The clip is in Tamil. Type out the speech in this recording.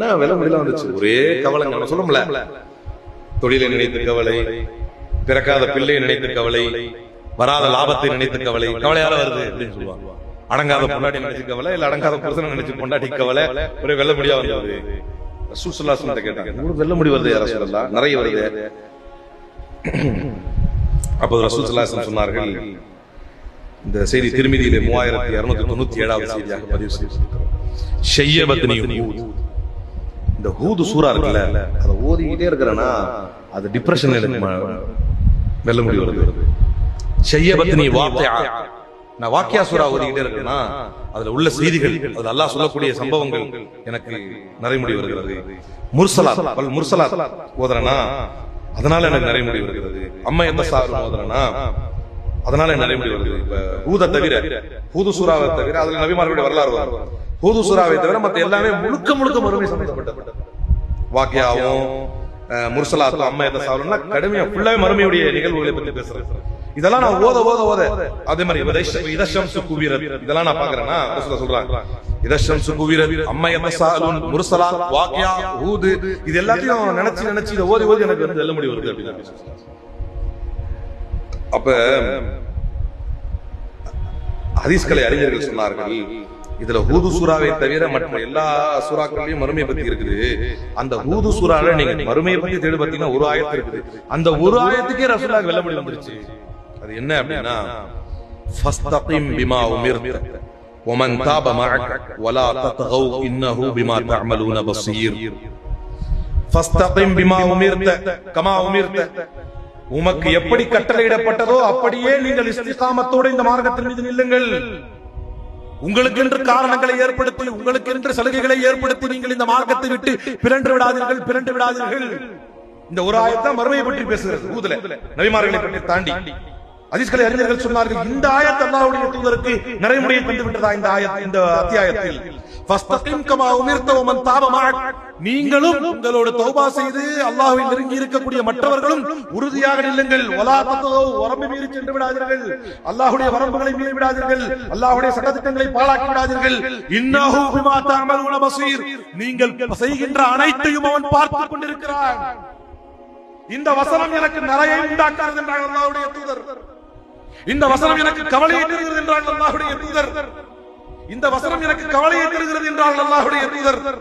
என்ன விலை முடியல வந்துச்சு. ஒரே கவலை நம்ம சொல்லும்ல தொழிலை நினைத்து கவலை பிறக்காத பிள்ளையை நினைத்து கவலை வராத லாபத்தை நினைத்து கவலை கவலையால வருது அப்படின்னு சொல்லுவாங்க. அடங்காத பொண்டாட்டி நினைச்சு கவலை இல்ல அடங்காத புருஷனை நினைச்சு பொண்டாட்டி கவலை ஒரே வெள்ள முடியா வந்தது. ரசூல் அலைஹி கேட்டாங்க. உங்களுக்கு வெள்ள முடி வருது சொல்லலாம் நிறைய வருது. அப்போது ரசூல் வஸல்லம் சொன்னார்கள் இந்த செய்தி திருமதியிலே மூவாயிரத்தி இருநூத்தி தொண்ணூத்தி ஏழாவது செய்தியாக பதிவு செய்திருக்கிறோம் இந்த ஹூது சூறா இருக்குல்ல அதை ஓதிக்கிட்டே இருக்கிறேன்னா அது டிப்ரெஷன் வெல்ல முடி வருது ஷையபத்னி வாக்கியா. நான் வாக்கியா சூறா ஓதிக்கிட்டே இருக்கேன்னா அதுல உள்ள செய்திகள் அதுல அல்லாஹ் சொல்லக்கூடிய சம்பவங்கள் எனக்கு நரைமுடி வருகிறது. முர்சலா பல் முர்சலா ஓதுறேன்னா அதனால எனக்கு நரைமுடி வருகிறது. அம்மா எந்த சார் ஓதுறேன்னா அதனால நிறைய முடிவு வருது இப்ப ஹூத தவிர ஹூது சூறாவை தவிர அதுல நபிமார்களுடைய வரலாறு வரும். ஹூது சூறாவை தவிர மத்த எல்லாமே முழுக்க முழுக்க மறுமை சம்பந்தப்பட்ட வாக்கியாவும் முர்சலாத்தும் அம்மா எந்த சாவலம்னா கடுமையா ஃபுல்லாவே மறுமையுடைய நிகழ்வுகளை பத்தி பேசுறேன் இதெல்லாம் நான் ஓத ஓத ஓத. அதே மாதிரி இதஷ- இதஷம் சுகுவீரத் இதெல்லாம் நான் பாக்குறேன்னா சொல்றாங்க. இதஷம் சுகுவீரத் அம்மா எந்த சாலுன் முர்சலா வாக்கியா ஹூது. இது எல்லாத்தையும் நினைச்சு நினைச்சு இதை ஓதி ஓதி எனக்கு வந்து வெல்ல முடிவு வருது அப்படின்னு அப்ப ஹதீஸ்களை அறிஞர்கள் சொன்னார்கள் இதுல ஹூது சூறாவை தவிர மற்ற எல்லா சூறாக்கள்லயும் மறுமையை பத்தி இருக்குது அந்த ஹூது சூறால நீங்க மறுமையை பத்தி தேடு பார்த்தீங்கன்னா ஒரு ஆயத்து இருக்குது அந்த ஒரு ஆயத்துக்கே ரசூலாக வெல்ல முடியும் வந்துருச்சு அது என்ன அப்படின்னா فاستقم بما أمرت ومن تاب معك ولا تطغوا إنه بما تعملون بصير فاستقم بما أمرت كما أمرت உமக்கு எப்படி கட்டளையிடப்பட்டதோ அப்படியே நீங்கள் இஸ்திகாமத்தோட இந்த மார்க்கத்தின் மீது நில்லுங்கள் உங்களுக்கு என்று காரணங்களை ஏற்படுத்தி உங்களுக்கு என்று சலுகைகளை ஏற்படுத்தி நீங்கள் இந்த மார்க்கத்தை விட்டு பிறண்டு விடாதீர்கள் பிறண்டு விடாதீர்கள். இந்த ஒரு ஆயத்தான் மறுமையை பற்றி பேசுகிறது ஊதுல. நபிமார்களை பற்றி தாண்டி. அதிஸ்களை அறிஞர்கள் சொன்னார்கள் இந்த ஆயத் அல்லாஹ்வுடைய தூதருக்கு நிறைமுறையை தந்து விட்டதா இந்த ஆயத் இந்த அத்தியாயத்தில்? ஃபஸ்தகிம் கமா உமிர்த வமன் தாப மஅக். நீங்களும் உங்களோடு தௌபா செய்து அல்லாஹ்வை நெருங்கி இருக்கக்கூடிய மற்றவர்களும் உறுதியாக நில்லுங்கள். வலா தத்தோ வரம்பு மீறி சென்று விடாதீர்கள். அல்லாஹ்வுடைய வரம்புகளை மீறி விடாதீர்கள். அல்லாஹ்வுடைய சட்டத்திட்டங்களை பாழாக்கி விடாதீர்கள். இன்னஹு பிமா தஅமலூன பஸீர் நீங்கள் செய்கின்ற அனைத்தையும் அவன் பார்த்துக் கொண்டிருக்கிறான். இந்த வசனம் எனக்கு நிறைய உண்டாக்காது என்றார் அல்லாஹ்வுடைய தூதர். இந்த வசனம் எனக்கு கவலையை தருகிறது என்றார் அல்லாஹுடைய தூதர். இந்த வசனம் எனக்கு கவலையை தருகிறது என்றார் அல்லாஹுடைய தூதர்.